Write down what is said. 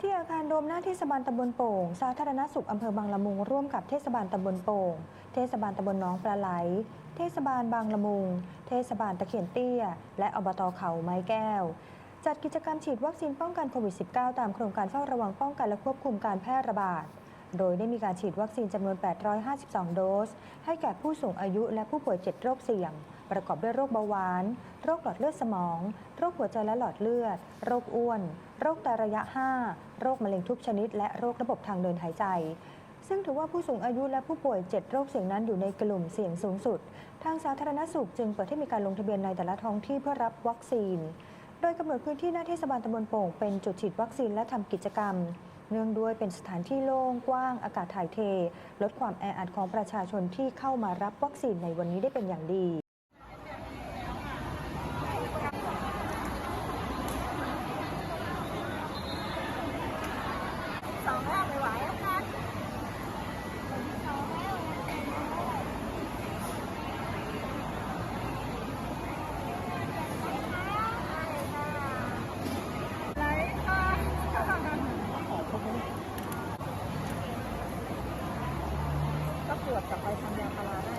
ที่อาคารโดมหน้าเทศบาลตำบลโป่ง สาธารณสุขอำเภอบางละมุงร่วมกับเทศบาลตำบลโป่ง เทศบาลตำบลน้องปลาไหล เทศบาลบางละมุง เทศบาลตะเคียนเตี้ย และอบตเขาไม้แก้ว จัดกิจกรรมฉีดวัคซีนป้องกันโควิด -19 ตามโครงการเฝ้าระวังป้องกันและควบคุมการแพร่ระบาด โดยได้มีการฉีดวัคซีนจำนวน 852 โดส ให้แก่ผู้สูงอายุและผู้ป่วย 7 โรคเสี่ยง ประกอบด้วยโรคเบาหวาน โรคหลอดเลือดสมอง โรคหัวใจและหลอดเลือด โรคอ้วน โรคไตระยะ 5 โรคมะเร็งทุกชนิด และโรคระบบทางเดินหายใจ ซึ่งถือว่าผู้สูงอายุและผู้ป่วย 7 โรคเสี่ยงนั้นอยู่ในกลุ่มเสี่ยงสูงสุด ทางสาธารณสุขจึงเปิดให้มีการลงทะเบียนในแต่ละท้องที่เพื่อรับวัคซีน โดยกำหนดพื้นที่หน้าเทศบาลตำบลโป่งเป็นจุดฉีดวัคซีนและทำกิจกรรม เนื่องด้วยเป็นสถานที่โล่งกว้างอากาศถ่ายเท ลดความแออัดของประชาชนที่เข้ามารับวัคซีนในวันนี้ได้เป็นอย่างดีสองรอบไม่ไหวแล้วค่ะ ตรวจกลับไปทำยาพาราได้